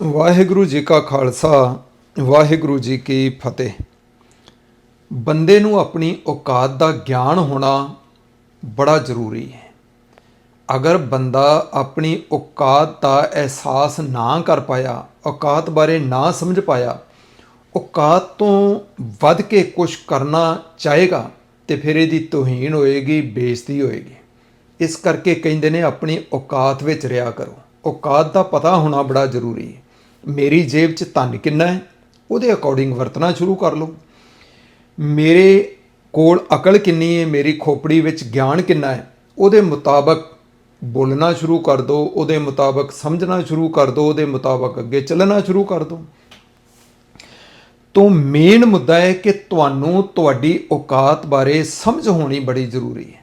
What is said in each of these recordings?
ਵਾਹਿਗੁਰੂ ਜੀ ਕਾ ਖਾਲਸਾ, ਵਾਹਿਗੁਰੂ ਜੀ ਕੀ ਫਤਿਹ। ਬੰਦੇ ਨੂੰ ਆਪਣੀ ਔਕਾਤ ਦਾ ਗਿਆਨ ਹੋਣਾ ਬੜਾ ਜ਼ਰੂਰੀ ਹੈ। ਅਗਰ ਬੰਦਾ ਆਪਣੀ ਔਕਾਤ ਦਾ ਅਹਿਸਾਸ ਨਾ ਕਰ ਪਾਇਆ, ਔਕਾਤ ਬਾਰੇ ਨਾ ਸਮਝ ਪਾਇਆ, ਔਕਾਤ ਤੋਂ ਵੱਧ ਕੇ ਕੁਝ ਕਰਨਾ ਚਾਹੇਗਾ ਤੇ ਫਿਰ ਇਹਦੀ ਤੋਹੀਨ ਹੋਏਗੀ, ਬੇਇੱਜ਼ਤੀ ਹੋਏਗੀ। ਇਸ ਕਰਕੇ ਕਹਿੰਦੇ ਨੇ ਆਪਣੀ ਔਕਾਤ ਵਿੱਚ ਰਿਹਾ ਕਰੋ। ਔਕਾਤ ਦਾ ਪਤਾ ਹੋਣਾ ਬੜਾ ਜ਼ਰੂਰੀ ਹੈ। ਮੇਰੀ ਜੇਬ 'ਚ ਧਨ ਕਿੰਨਾ ਹੈ, ਉਹਦੇ ਅਕੋਰਡਿੰਗ ਵਰਤਣਾ ਸ਼ੁਰੂ ਕਰ ਲਓ। ਮੇਰੇ ਕੋਲ ਅਕਲ ਕਿੰਨੀ ਹੈ, ਮੇਰੀ ਖੋਪੜੀ ਵਿੱਚ ਗਿਆਨ ਕਿੰਨਾ ਹੈ, ਉਹਦੇ ਮੁਤਾਬਕ ਬੋਲਣਾ ਸ਼ੁਰੂ ਕਰ ਦਿਓ ਉਹਦੇ ਮੁਤਾਬਕ ਸਮਝਣਾ ਸ਼ੁਰੂ ਕਰ ਦਿਓ ਉਹਦੇ ਮੁਤਾਬਕ ਅੱਗੇ ਚੱਲਣਾ ਸ਼ੁਰੂ ਕਰ ਦਿਓ ਤੋਂ ਮੇਨ ਮੁੱਦਾ ਹੈ ਕਿ ਤੁਹਾਨੂੰ ਤੁਹਾਡੀ ਔਕਾਤ ਬਾਰੇ ਸਮਝ ਹੋਣੀ ਬੜੀ ਜ਼ਰੂਰੀ ਹੈ।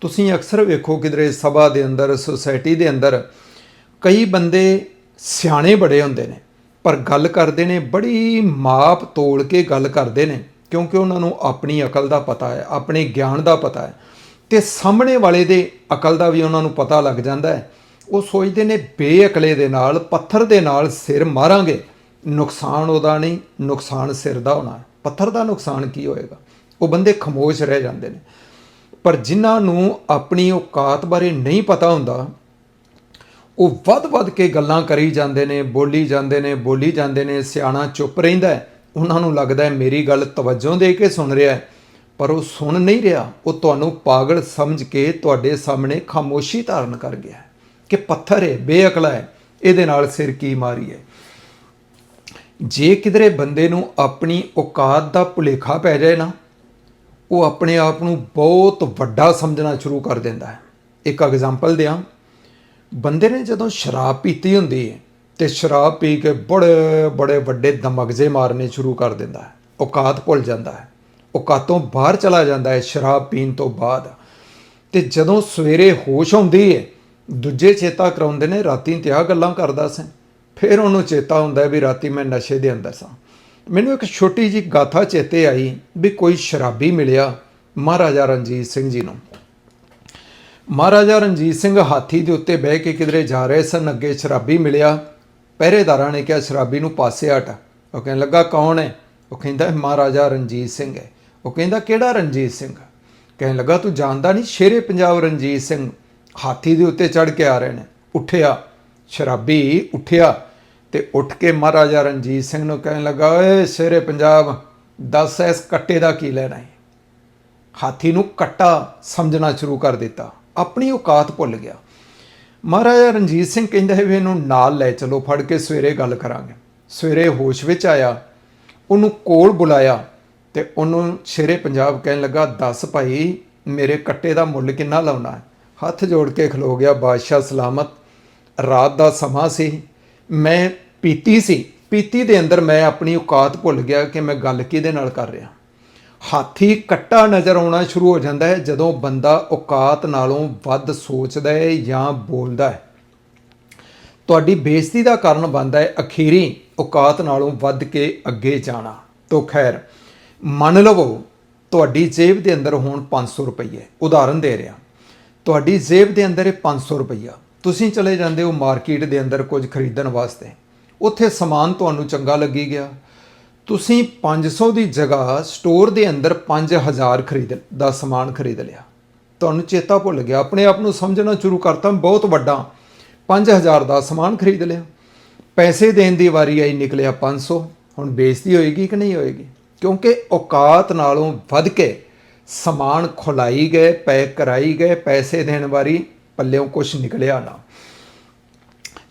ਤੁਸੀਂ ਅਕਸਰ ਵੇਖੋ ਕਿਧਰੇ ਸਭਾ ਦੇ ਅੰਦਰ ਸੁਸਾਇਟੀ ਦੇ ਅੰਦਰ ਕਈ ਬੰਦੇ ਸਿਆਣੇ ਬੜੇ ਹੁੰਦੇ ਨੇ, ਪਰ ਗੱਲ ਕਰਦੇ ਨੇ, ਬੜੀ ਮਾਪ ਤੋਲ ਕੇ ਗੱਲ ਕਰਦੇ ਨੇ, ਕਿਉਂਕਿ ਉਹਨਾਂ ਨੂੰ ਆਪਣੀ ਅਕਲ ਦਾ ਪਤਾ ਹੈ, ਆਪਣੇ ਗਿਆਨ ਦਾ ਪਤਾ ਹੈ। ਤੇ ਸਾਹਮਣੇ ਵਾਲੇ ਦੇ ਅਕਲ ਦਾ ਵੀ ਉਹਨਾਂ ਨੂੰ ਪਤਾ ਲੱਗ ਜਾਂਦਾ ਹੈ। ਉਹ ਸੋਚਦੇ ਨੇ, ਬੇਅਕਲੇ ਦੇ ਨਾਲ, ਪੱਥਰ ਦੇ ਨਾਲ ਸਿਰ ਮਾਰਾਂਗੇ। ਨੁਕਸਾਨ ਉਹਦਾ ਨਹੀਂ, ਨੁਕਸਾਨ ਸਿਰ ਦਾ ਹੋਣਾ ਪੱਥਰ ਦਾ ਨੁਕਸਾਨ ਕੀ ਹੋਏਗਾ? ਉਹ ਬੰਦੇ ਖਮੋਸ਼ ਰਹਿ ਜਾਂਦੇ ਨੇ। ਪਰ ਜਿਨ੍ਹਾਂ ਨੂੰ ਆਪਣੀ ਔਕਾਤ ਬਾਰੇ ਨਹੀਂ ਪਤਾ ਹੁੰਦਾ ਉਹ ਵੱਧ-ਵੱਧ ਕੇ ਗੱਲਾਂ ਕਰੀ ਜਾਂਦੇ ਨੇ, ਬੋਲੀ ਜਾਂਦੇ ਨੇ, ਬੋਲੀ ਜਾਂਦੇ ਨੇ, ਸਿਆਣਾ ਚੁੱਪ ਰਹਿੰਦਾ ਹੈ। ਉਹਨਾਂ ਨੂੰ ਲੱਗਦਾ ਹੈ ਮੇਰੀ ਗੱਲ ਤਵੱਜੋ ਦੇ ਕੇ ਸੁਣ ਰਿਹਾ ਹੈ। ਪਰ ਉਹ ਸੁਣ ਨਹੀਂ ਰਿਹਾ। ਉਹ ਤੁਹਾਨੂੰ ਪਾਗਲ ਸਮਝ ਕੇ ਤੁਹਾਡੇ ਸਾਹਮਣੇ ਖਾਮੋਸ਼ੀ ਧਾਰਨ ਕਰ ਗਿਆ ਕਿ ਪੱਥਰ ਹੈ, ਬੇਅਕਲਾ ਹੈ। ਇਹਦੇ ਨਾਲ ਸਿਰ ਕੀ ਮਾਰੀ ਹੈ? ਜੇ ਕਿਧਰੇ ਬੰਦੇ ਨੂੰ ਆਪਣੀ ਔਕਾਤ ਦਾ ਭੁਲੇਖਾ ਪੈ ਜਾਏ ਨਾ, ਉਹ ਆਪਣੇ ਆਪ ਨੂੰ ਬਹੁਤ ਵੱਡਾ ਸਮਝਣਾ ਸ਼ੁਰੂ ਕਰ ਦਿੰਦਾ ਹੈ। ਇੱਕ ਐਗਜ਼ਾਮਪਲ ਦਿਆਂ। ਬੰਦੇ ਨੇ ਜਦੋਂ ਸ਼ਰਾਬ ਪੀਤੀ ਹੁੰਦੀ ਹੈ ਤੇ ਸ਼ਰਾਬ ਪੀ ਕੇ ਬੜੇ ਬੜੇ ਵੱਡੇ ਦਮਗਜ਼ੇ ਮਾਰਨੇ ਸ਼ੁਰੂ ਕਰ ਦਿੰਦਾ ਹੈ। ਔਕਾਤ ਭੁੱਲ ਜਾਂਦਾ ਹੈ। ਔਕਾਤੋਂ ਬਾਹਰ ਚਲਾ ਜਾਂਦਾ ਹੈ ਸ਼ਰਾਬ ਪੀਣ ਤੋਂ ਬਾਅਦ। ਤੇ ਜਦੋਂ ਸਵੇਰੇ ਹੋਸ਼ ਆਉਂਦੀ ਹੈ, ਦੂਜੇ ਚੇਤਾ ਕਰਾਉਂਦੇ ਨੇ, ਰਾਤੀ ਤੇ ਆ ਗੱਲਾਂ ਕਰਦਾ ਸੀ। ਫਿਰ ਉਹਨੂੰ ਚੇਤਾ ਹੁੰਦਾ ਵੀ ਰਾਤੀ ਮੈਂ ਨਸ਼ੇ ਦੇ ਅੰਦਰ ਸਾਂ। ਮੈਨੂੰ ਇੱਕ ਛੋਟੀ ਜੀ ਗਾਥਾ ਚੇਤੇ ਆਈ ਵੀ ਕੋਈ ਸ਼ਰਾਬੀ ਮਿਲਿਆ ਮਹਾਰਾਜਾ ਰਣਜੀਤ ਸਿੰਘ ਜੀ ਨੂੰ। ਮਹਾਰਾਜਾ ਰਣਜੀਤ ਸਿੰਘ ਹਾਥੀ ਦੇ ਉੱਤੇ ਬਹਿ ਕੇ ਕਿਧਰੇ ਜਾ ਰਹੇ ਸਨ, ਅੱਗੇ ਸ਼ਰਾਬੀ ਮਿਲਿਆ। ਪਹਿਰੇਦਾਰਾਂ ਨੇ ਕਿਹਾ, ਸ਼ਰਾਬੀ ਨੂੰ ਪਾਸੇ ਹਟ। ਉਹ ਕਹਿਣ ਲੱਗਾ, ਕੌਣ ਹੈ? ਉਹ ਕਹਿੰਦਾ, ਮਹਾਰਾਜਾ ਰਣਜੀਤ ਸਿੰਘ ਹੈ। ਉਹ ਕਹਿੰਦਾ, ਕਿਹੜਾ ਰਣਜੀਤ ਸਿੰਘ? ਕਹਿਣ ਲੱਗਾ, ਤੂੰ ਜਾਣਦਾ ਨਹੀਂ, ਸ਼ੇਰੇ ਪੰਜਾਬ ਰਣਜੀਤ ਸਿੰਘ ਹਾਥੀ ਦੇ ਉੱਤੇ ਚੜ ਕੇ ਆ ਰਹੇ ਨੇ। ਉੱਠਿਆ, ਸ਼ਰਾਬੀ ਉੱਠਿਆ ਤੇ ਉੱਠ ਕੇ ਮਹਾਰਾਜਾ ਰਣਜੀਤ ਸਿੰਘ ਨੂੰ ਕਹਿਣ ਲੱਗਾ, ਓਏ ਸ਼ੇਰੇ ਪੰਜਾਬ, ਦੱਸ ਇਸ ਕੱਟੇ ਦਾ ਕੀ ਲੈਣਾ ਹੈ? ਹਾਥੀ ਨੂੰ ਕੱਟਾ ਸਮਝਣਾ ਸ਼ੁਰੂ ਕਰ ਦਿੱਤਾ। ਆਪਣੀ ਔਕਾਤ ਭੁੱਲ ਗਿਆ। ਮਹਾਰਾਜਾ ਰਣਜੀਤ ਸਿੰਘ ਕਹਿੰਦਾ ਹੈ ਵੀ ਇਹਨੂੰ ਨਾਲ ਲੈ ਚਲੋ, ਫੜ ਕੇ ਸਵੇਰੇ ਗੱਲ ਕਰਾਂਗੇ। ਸਵੇਰੇ ਹੋਸ਼ ਵਿੱਚ ਆਇਆ, ਉਹਨੂੰ ਕੋਲ ਬੁਲਾਇਆ ਤੇ ਉਹਨੂੰ ਸ਼ੇਰੇ ਪੰਜਾਬ ਕਹਿਣ ਲੱਗਾ, ਦੱਸ ਭਾਈ, ਮੇਰੇ ਕੱਟੇ ਦਾ ਮੁੱਲ ਕਿੰਨਾ ਲਾਉਣਾ ਹੈ? ਹੱਥ ਜੋੜ ਕੇ ਖਲੋ ਗਿਆ, ਬਾਦਸ਼ਾਹ ਸਲਾਮਤ, ਰਾਤ ਦਾ ਸਮਾਂ ਸੀ, ਮੈਂ ਪੀਤੀ ਸੀ। ਪੀਤੀ ਦੇ ਅੰਦਰ ਮੈਂ ਆਪਣੀ ਔਕਾਤ ਭੁੱਲ ਗਿਆ ਕਿ ਮੈਂ ਗੱਲ ਕਿਹਦੇ ਨਾਲ ਕਰ ਰਿਹਾ? ਹਾਥੀ ਕੱਟਾ ਨਜ਼ਰ ਆਉਣਾ ਸ਼ੁਰੂ ਹੋ ਜਾਂਦਾ ਹੈ ਜਦੋਂ ਬੰਦਾ ਔਕਾਤ ਨਾਲੋਂ ਵੱਧ ਸੋਚਦਾ ਹੈ ਜਾਂ ਬੋਲਦਾ ਹੈ। ਤੁਹਾਡੀ ਬੇਇੱਜ਼ਤੀ ਦਾ ਕਾਰਨ ਬਣਦਾ ਹੈ ਅਖੀਰੀ ਔਕਾਤ ਨਾਲੋਂ ਵੱਧ ਕੇ ਅੱਗੇ ਜਾਣਾ। ਤੋ ਖੈਰ, ਮੰਨ ਲਵੋ ਤੁਹਾਡੀ ਜੇਬ ਦੇ ਅੰਦਰ ਹੁਣ 500 ਰੁਪਏ ਉਦਾਹਰਨ ਦੇ ਰਿਹਾ। ਤੁਹਾਡੀ ਜੇਬ ਦੇ ਅੰਦਰ ਇਹ 500 ਰੁਪਈਆ। ਤੁਸੀਂ ਚਲੇ ਜਾਂਦੇ ਹੋ ਮਾਰਕੀਟ ਦੇ ਅੰਦਰ ਕੁਝ ਖਰੀਦਣ ਵਾਸਤੇ। ਉੱਥੇ ਸਮਾਨ ਤੁਹਾਨੂੰ ਚੰਗਾ ਲੱਗੀ ਗਿਆ। ਤੁਸੀਂ 500 ਦੀ ਜਗ੍ਹਾ ਸਟੋਰ ਦੇ ਅੰਦਰ 5000 ਖਰੀਦ ਦਾ ਸਮਾਨ ਖਰੀਦ ਲਿਆ। ਤੁਹਾਨੂੰ ਚੇਤਾ ਭੁੱਲ ਗਿਆ, ਆਪਣੇ ਆਪ ਨੂੰ ਸਮਝਣਾ ਸ਼ੁਰੂ ਕਰਤਾ ਬਹੁਤ ਵੱਡਾ 5000 ਦਾ ਸਮਾਨ ਖਰੀਦ ਲਿਆ। ਪੈਸੇ ਦੇਣ ਦੀ ਵਾਰੀ ਆਈ, ਨਿਕਲਿਆ 500 ਹੁਣ ਬੇਇੱਜ਼ਤੀ ਹੋਏਗੀ ਕਿ ਨਹੀਂ ਹੋਏਗੀ? ਕਿਉਂਕਿ ਔਕਾਤ ਨਾਲੋਂ ਵੱਧ ਕੇ ਸਮਾਨ ਖੁਲਾਈ ਗਏ, ਪੈਕ ਕਰਾਈ ਗਏ, ਪੈਸੇ ਦੇਣ ਵਾਰੀ ਪੱਲਿਓਂ ਕੁਝ ਨਿਕਲਿਆ ਨਾ।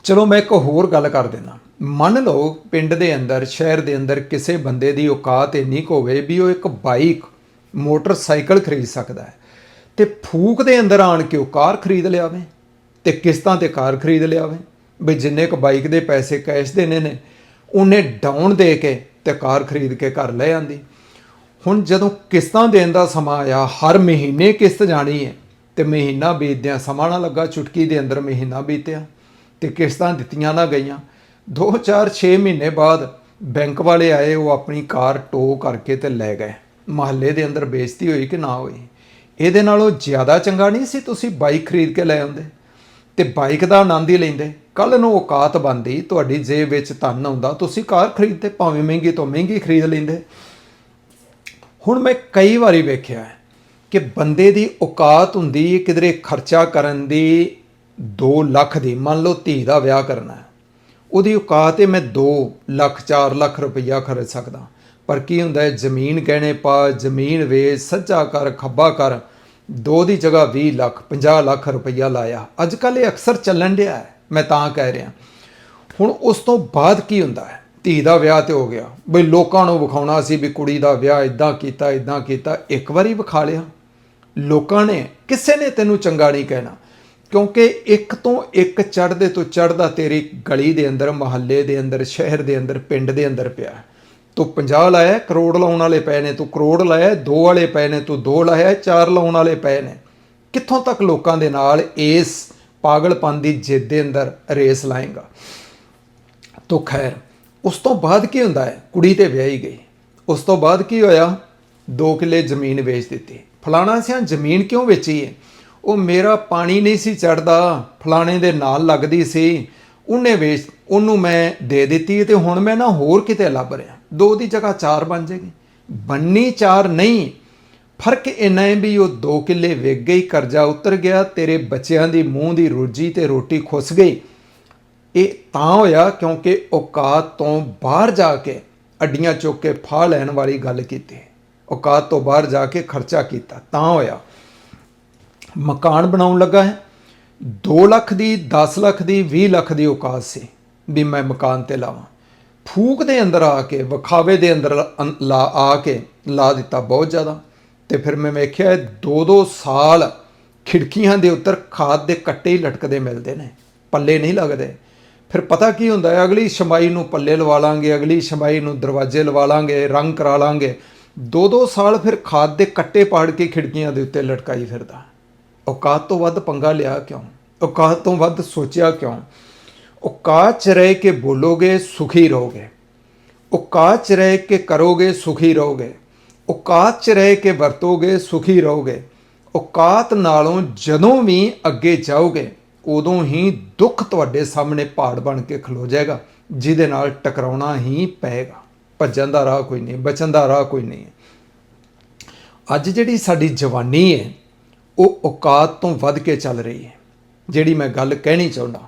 ਚਲੋ ਮੈਂ ਇੱਕ ਹੋਰ ਗੱਲ ਕਰ ਦਿੰਦਾ। ਮੰਨ ਲਓ ਪਿੰਡ ਦੇ ਅੰਦਰ, ਸ਼ਹਿਰ ਦੇ ਅੰਦਰ ਕਿਸੇ ਬੰਦੇ ਦੀ ਔਕਾਤ ਇੰਨੀ ਕੁ ਹੋਵੇ ਵੀ ਉਹ ਇੱਕ ਬਾਈਕ, ਮੋਟਰਸਾਈਕਲ ਖਰੀਦ ਸਕਦਾ ਹੈ ਤੇ ਫੂਕ ਦੇ ਅੰਦਰ ਆਣ ਕੇ ਉਹ ਕਾਰ ਖਰੀਦ ਲਿਆਵੇ ਤੇ ਕਿਸ਼ਤਾਂ ਤੇ ਕਾਰ ਖਰੀਦ ਲਿਆਵੇ। ਵੀ ਜਿੰਨੇ ਕ ਬਾਈਕ ਦੇ ਪੈਸੇ ਕੈਸ਼ ਦੇਣੇ ਨੇ, ਉਹਨੇ ਡਾਊਨ ਦੇ ਕੇ ਤੇ ਕਾਰ ਖਰੀਦ ਕੇ ਘਰ ਲੈ ਆਂਦੀ। ਹੁਣ ਜਦੋਂ ਕਿਸ਼ਤਾਂ ਦੇਣ ਦਾ ਸਮਾਂ ਆਇਆ, ਹਰ ਮਹੀਨੇ ਕਿਸ਼ਤ ਜਾਣੀ ਹੈ ਤੇ ਮਹੀਨਾ ਬੀਤਦਿਆਂ ਸਮਾਂ ਨਾ ਲੱਗਾ, ਚੁਟਕੀ ਦੇ ਅੰਦਰ ਮਹੀਨਾ ਬੀਤਿਆ। ਤੇ ਕਿਸ਼ਤਾਂ ਦਿੱਤੀਆਂ ਨਾ ਗਈਆਂ। 2 4 6 ਮਹੀਨੇ ਬਾਅਦ ਬੈਂਕ ਵਾਲੇ ਆਏ, ਉਹ ਆਪਣੀ ਕਾਰ ਟੋ ਕਰਕੇ ਤੇ ਲੈ ਗਏ। ਮਹੱਲੇ ਦੇ ਅੰਦਰ ਬੇਇੱਜ਼ਤੀ ਹੋਈ ਕਿ ਨਾ ਹੋਈ? ਇਹਦੇ ਨਾਲੋਂ ਜ਼ਿਆਦਾ ਚੰਗਾ ਨਹੀਂ ਸੀ ਤੁਸੀਂ ਬਾਈਕ ਖਰੀਦ ਕੇ ਲੈ ਆਉਂਦੇ? ਤੇ ਬਾਈਕ ਦਾ ਆਨੰਦ ਹੀ ਲੈਂਦੇ? ਕੱਲ ਨੂੰ ਔਕਾਤ ਬੰਦੀ ਤੁਹਾਡੀ ਜੇਬ ਵਿੱਚ ਧਨ ਆਉਂਦਾ, ਤੁਸੀਂ ਕਾਰ ਖਰੀਦਦੇ ਭਾਵੇਂ ਮਹਿੰਗੀ ਤੋਂ ਮਹਿੰਗੀ ਖਰੀਦ ਲੈਂਦੇ। ਹੁਣ ਮੈਂ ਕਈ ਵਾਰੀ ਵੇਖਿਆ ਕਿ ਬੰਦੇ ਦੀ ਔਕਾਤ ਹੁੰਦੀ, ਕਿਧਰੇ ਖਰਚਾ ਕਰਨ ਦੀ 2 ਲੱਖ ਦੀ, ਮੰਨ ਲਓ ਧੀ ਦਾ ਵਿਆਹ ਕਰਨਾ ਹੈ। ਉਹਦੀ ਔਕਾਤ ਹੈ ਮੈਂ 2 ਲੱਖ 4 ਲੱਖ ਰੁਪਈਆ ਖਰਚ ਸਕਦਾ। ਪਰ ਕੀ ਹੁੰਦਾ ਹੈ, ਜ਼ਮੀਨ ਗਹਿਣੇ ਪਾ, ਜ਼ਮੀਨ ਵੇਚ, ਸੱਜਾ ਕਰ, ਖੱਬਾ ਕਰ, ਦੋ ਦੀ ਜਗ੍ਹਾ 20 ਲੱਖ 50 ਲੱਖ ਰੁਪਈਆ ਲਾਇਆ। ਅੱਜ ਕੱਲ ਇਹ ਅਕਸਰ ਚੱਲਣ ਡਿਆ ਹੈ, ਮੈਂ ਤਾਂ ਕਹਿ ਰਿਹਾ। ਹੁਣ ਉਸ ਤੋਂ ਬਾਅਦ ਕੀ ਹੁੰਦਾ ਹੈ? ਧੀ ਦਾ ਵਿਆਹ ਤੇ ਹੋ ਗਿਆ। ਬਈ ਲੋਕਾਂ ਨੂੰ ਵਿਖਾਉਣਾ ਸੀ ਵੀ ਕੁੜੀ ਦਾ ਵਿਆਹ ਇਦਾਂ ਕੀਤਾ ਇਦਾਂ ਕੀਤਾ। ਇੱਕ ਵਾਰੀ ਵਿਖਾ ਲਿਆ। ਲੋਕਾਂ ਨੇ, ਕਿਸੇ ਨੇ ਤੈਨੂੰ ਚੰਗਾ ਨਹੀਂ ਕਹਿਣਾ। ਕਿਉਂਕਿ ਇੱਕ ਤੋਂ ਇੱਕ ਚੜ੍ਹਦੇ ਤੋਂ ਚੜ੍ਹਦਾ ਤੇਰੀ ਗਲੀ ਦੇ ਅੰਦਰ, ਮਹੱਲੇ ਦੇ ਅੰਦਰ, ਸ਼ਹਿਰ ਦੇ ਅੰਦਰ, ਪਿੰਡ ਦੇ ਅੰਦਰ ਪਿਆ। ਤੂੰ 50 ਲਾਇਆ, ਕਰੋੜ ਲਾਉਣ ਵਾਲੇ ਪਏ ਨੇ, ਤੂੰ ਕਰੋੜ ਲਾਇਆ, ਦੋ ਵਾਲੇ ਪਏ ਨੇ, ਤੂੰ ਦੋ ਲਾਇਆ, ਚਾਰ ਲਾਉਣ ਵਾਲੇ ਪਏ ਨੇ। ਕਿੱਥੋਂ ਤੱਕ ਲੋਕਾਂ ਦੇ ਨਾਲ ਇਸ ਪਾਗਲਪਨ ਦੀ ਜਿੱਦ ਦੇ ਅੰਦਰ ਰੇਸ ਲਾਏਗਾ? ਤੋ ਖੈਰ, ਉਸ ਤੋਂ ਬਾਅਦ ਕੀ ਹੁੰਦਾ ਹੈ? ਕੁੜੀ ਤੇ ਵਿਆਹੀ ਗਈ। ਉਸ ਤੋਂ ਬਾਅਦ ਕੀ ਹੋਇਆ? 2 ਕਿੱਲੇ ਜ਼ਮੀਨ ਵੇਚ ਦਿੱਤੀ। ਫਲਾਣਾ ਸਿਆਂ ਜ਼ਮੀਨ ਕਿਉਂ ਵੇਚੀ ਹੈ ਉਹ ਮੇਰਾ ਪਾਣੀ ਨਹੀਂ ਸੀ ਚੜਦਾ, ਫਲਾਣੇ ਦੇ ਨਾਲ ਲੱਗਦੀ ਸੀ। ਉਹਨੇ ਵੇਚ, ਉਹਨੂੰ ਮੈਂ ਦੇ ਦਿੱਤੀ ਤੇ ਹੁਣ ਮੈਂ ਨਾ ਹੋਰ ਕਿਤੇ ਲੱਭ ਰਿਹਾ। ਦੋ ਦੀ ਜਗ੍ਹਾ ਚਾਰ ਬਣ ਜਾਏਗੀ। ਬੰਨੀ ਚਾਰ ਨਹੀਂ। ਫ਼ਰਕ ਇੰਨਾ ਹੈ ਵੀ ਉਹ 2 ਕਿੱਲੇ ਵਿਕ ਗਈ, ਕਰਜ਼ਾ ਉਤਰ ਗਿਆ, ਤੇਰੇ ਬੱਚਿਆਂ ਦੀ ਮੂੰਹ ਦੀ ਰੋਜੀ ਤੇ ਰੋਟੀ ਖੁੱਸ ਗਈ। ਇਹ ਤਾਂ ਹੋਇਆ ਕਿਉਂਕਿ ਔਕਾਤ ਤੋਂ ਬਾਹਰ ਜਾ ਕੇ ਅੱਡੀਆਂ ਚੁੱਕ ਕੇ ਫਾਹ ਲੈਣ ਵਾਲੀ ਗੱਲ ਕੀਤੀ। ਔਕਾਤ ਤੋਂ ਬਾਹਰ ਜਾ ਕੇ ਖਰਚਾ ਕੀਤਾ। ਤਾਂ ਹੋਇਆ। ਮਕਾਨ ਬਣਾਉਣ ਲੱਗਾ ਹੈ। 2 ਲੱਖ ਦੀ 10 ਲੱਖ ਦੀ 20 ਲੱਖ ਦੀ ਔਕਾਤ ਸੀ ਵੀ ਮੈਂ ਮਕਾਨ ਤੇ ਲਾਵਾਂ। ਫੂਕ ਦੇ ਅੰਦਰ ਆ ਕੇ, ਵਿਖਾਵੇ ਦੇ ਅੰਦਰ ਅੰ- ਲਾ, ਆ ਕੇ ਲਾ ਦਿੱਤਾ ਬਹੁਤ ਜ਼ਿਆਦਾ। ਤੇ ਫਿਰ ਮੈਂ ਵੇਖਿਆ 2-2 ਸਾਲ ਖਿੜਕੀਆਂ ਦੇ ਉੱਤਰ ਖਾਦ ਦੇ ਕੱਟੇ ਹੀ ਲਟਕਦੇ ਮਿਲਦੇ ਨੇ, ਪੱਲੇ ਨਹੀਂ ਲੱਗਦੇ। ਫਿਰ ਪਤਾ ਕੀ ਹੁੰਦਾ ਹੈ, ਅਗਲੀ ਛਮਾਈ ਨੂੰ ਪੱਲੇ ਲਵਾ ਲਾਂਗੇ, ਅਗਲੀ ਛਮਾਈ ਨੂੰ ਦਰਵਾਜ਼ੇ ਲਵਾ ਲਾਂਗੇ, ਰੰਗ ਕਰਾ ਲਾਂਗੇ। ਦੋ ਦੋ ਸਾਲ ਫਿਰ ਖਾਦ ਦੇ ਕੱਟੇ ਪਾੜ ਕੇ ਖਿੜਕੀਆਂ ਦੇ ਉੱਤੇ ਲਟਕਾਈ ਫਿਰਦਾ। ਔਕਾਤ ਤੋਂ ਵੱਧ ਪੰਗਾ ਲਿਆ ਕਿਉਂ? ਔਕਾਤ ਤੋਂ ਵੱਧ ਸੋਚਿਆ ਕਿਉਂ? ਔਕਾਤ ਚ ਰਹਿ ਕੇ ਬੋਲੋਗੇ ਸੁਖੀ ਰਹੋਗੇ। ਔਕਾਤ ਚ ਰਹਿ ਕੇ ਕਰੋਗੇ ਸੁਖੀ ਰਹੋਗੇ। ਔਕਾਤ ਚ ਰਹਿ ਕੇ ਵਰਤੋਗੇ ਸੁਖੀ ਰਹੋਗੇ। ਔਕਾਤ ਨਾਲੋਂ ਜਦੋਂ ਵੀ ਅੱਗੇ ਜਾਓਗੇ, ਉਦੋਂ ਹੀ ਦੁੱਖ ਤੁਹਾਡੇ ਸਾਹਮਣੇ ਪਹਾੜ ਬਣ ਕੇ ਖਲੋ ਜਾਏਗਾ, ਜਿਹਦੇ ਨਾਲ ਟਕਰਾਉਣਾ ਹੀ ਪਏਗਾ। ਭੱਜਣ ਦਾ ਰਾਹ ਕੋਈ ਨਹੀਂ, ਬਚਣ ਦਾ ਰਾਹ ਕੋਈ ਨਹੀਂ। ਅੱਜ ਜਿਹੜੀ ਸਾਡੀ ਜਵਾਨੀ ਹੈ ਉਹ ਔਕਾਤ ਤੋਂ ਵੱਧ ਕੇ ਚੱਲ ਰਹੀ ਹੈ। ਜਿਹੜੀ ਮੈਂ ਗੱਲ ਕਹਿਣੀ ਚਾਹੁੰਦਾ,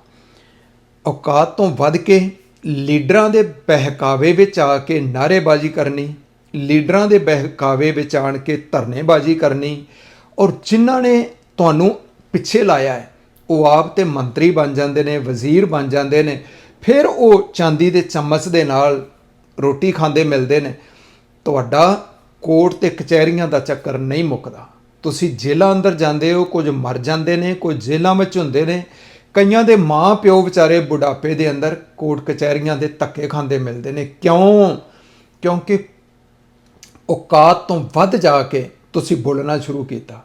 ਔਕਾਤ ਤੋਂ ਵੱਧ ਕੇ ਲੀਡਰਾਂ ਦੇ ਬਹਿਕਾਵੇ ਵਿੱਚ ਆ ਕੇ ਨਾਅਰੇਬਾਜ਼ੀ ਕਰਨੀ, ਲੀਡਰਾਂ ਦੇ ਬਹਿਕਾਵੇ ਵਿੱਚ ਆਣ ਕੇ ਧਰਨੇਬਾਜ਼ੀ ਕਰਨੀ, ਔਰ ਜਿਨ੍ਹਾਂ ਨੇ ਤੁਹਾਨੂੰ ਪਿੱਛੇ ਲਾਇਆ ਹੈ, ਉਹ ਆਪ ਤੇ ਮੰਤਰੀ ਬਣ ਜਾਂਦੇ ਨੇ, ਵਜ਼ੀਰ ਬਣ ਜਾਂਦੇ ਨੇ, ਫਿਰ ਉਹ ਚਾਂਦੀ ਦੇ ਚਮਚ ਦੇ ਨਾਲ ਰੋਟੀ ਖਾਂਦੇ ਮਿਲਦੇ ਨੇ। ਤੁਹਾਡਾ ਕੋਰਟ ਤੇ ਕਚਹਿਰੀਆਂ ਦਾ ਚੱਕਰ ਨਹੀਂ ਮੁੱਕਦਾ। ਤੁਸੀਂ ਜੇਲ੍ਹਾਂ ਅੰਦਰ ਜਾਂਦੇ ਹੋ, ਕੁਝ ਮਰ ਜਾਂਦੇ ਨੇ, ਕੁਝ ਜੇਲ੍ਹਾਂ ਵਿੱਚ ਹੁੰਦੇ ਨੇ, ਕਈਆਂ ਦੇ ਮਾਂ ਪਿਓ ਵਿਚਾਰੇ ਬੁਢਾਪੇ ਦੇ ਅੰਦਰ ਕੋਰਟ ਕਚਹਿਰੀਆਂ ਦੇ ਧੱਕੇ ਖਾਂਦੇ ਮਿਲਦੇ ਨੇ। ਕਿਉਂ? ਕਿਉਂਕਿ ਔਕਾਤ ਤੋਂ ਵੱਧ ਜਾ ਕੇ ਤੁਸੀਂ ਬੋਲਣਾ ਸ਼ੁਰੂ ਕੀਤਾ।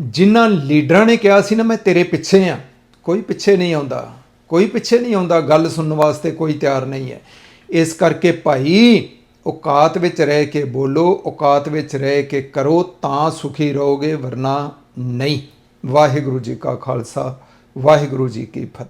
ਜਿਨ੍ਹਾਂ ਲੀਡਰਾਂ ਨੇ ਕਿਹਾ ਸੀ ਨਾ, ਮੈਂ ਤੇਰੇ ਪਿੱਛੇ ਆ। ਕੋਈ ਪਿੱਛੇ ਨਹੀਂ ਆਉਂਦਾ। ਕੋਈ ਪਿੱਛੇ ਨਹੀਂ ਆਉਂਦਾ। ਗੱਲ ਸੁਣਨ ਵਾਸਤੇ ਕੋਈ ਤਿਆਰ ਨਹੀਂ ਹੈ। ਇਸ ਕਰਕੇ ਭਾਈ ਔਕਾਤ ਵਿੱਚ ਰਹਿ ਕੇ ਬੋਲੋ, ਔਕਾਤ ਵਿੱਚ ਰਹਿ ਕੇ ਕਰੋ, ਤਾਂ ਸੁਖੀ ਰਹੋਗੇ, ਵਰਨਾ ਨਹੀਂ। ਵਾਹਿਗੁਰੂ ਜੀ ਕਾ ਖਾਲਸਾ, ਵਾਹਿਗੁਰੂ ਜੀ ਕੀ ਫਤਿਹ।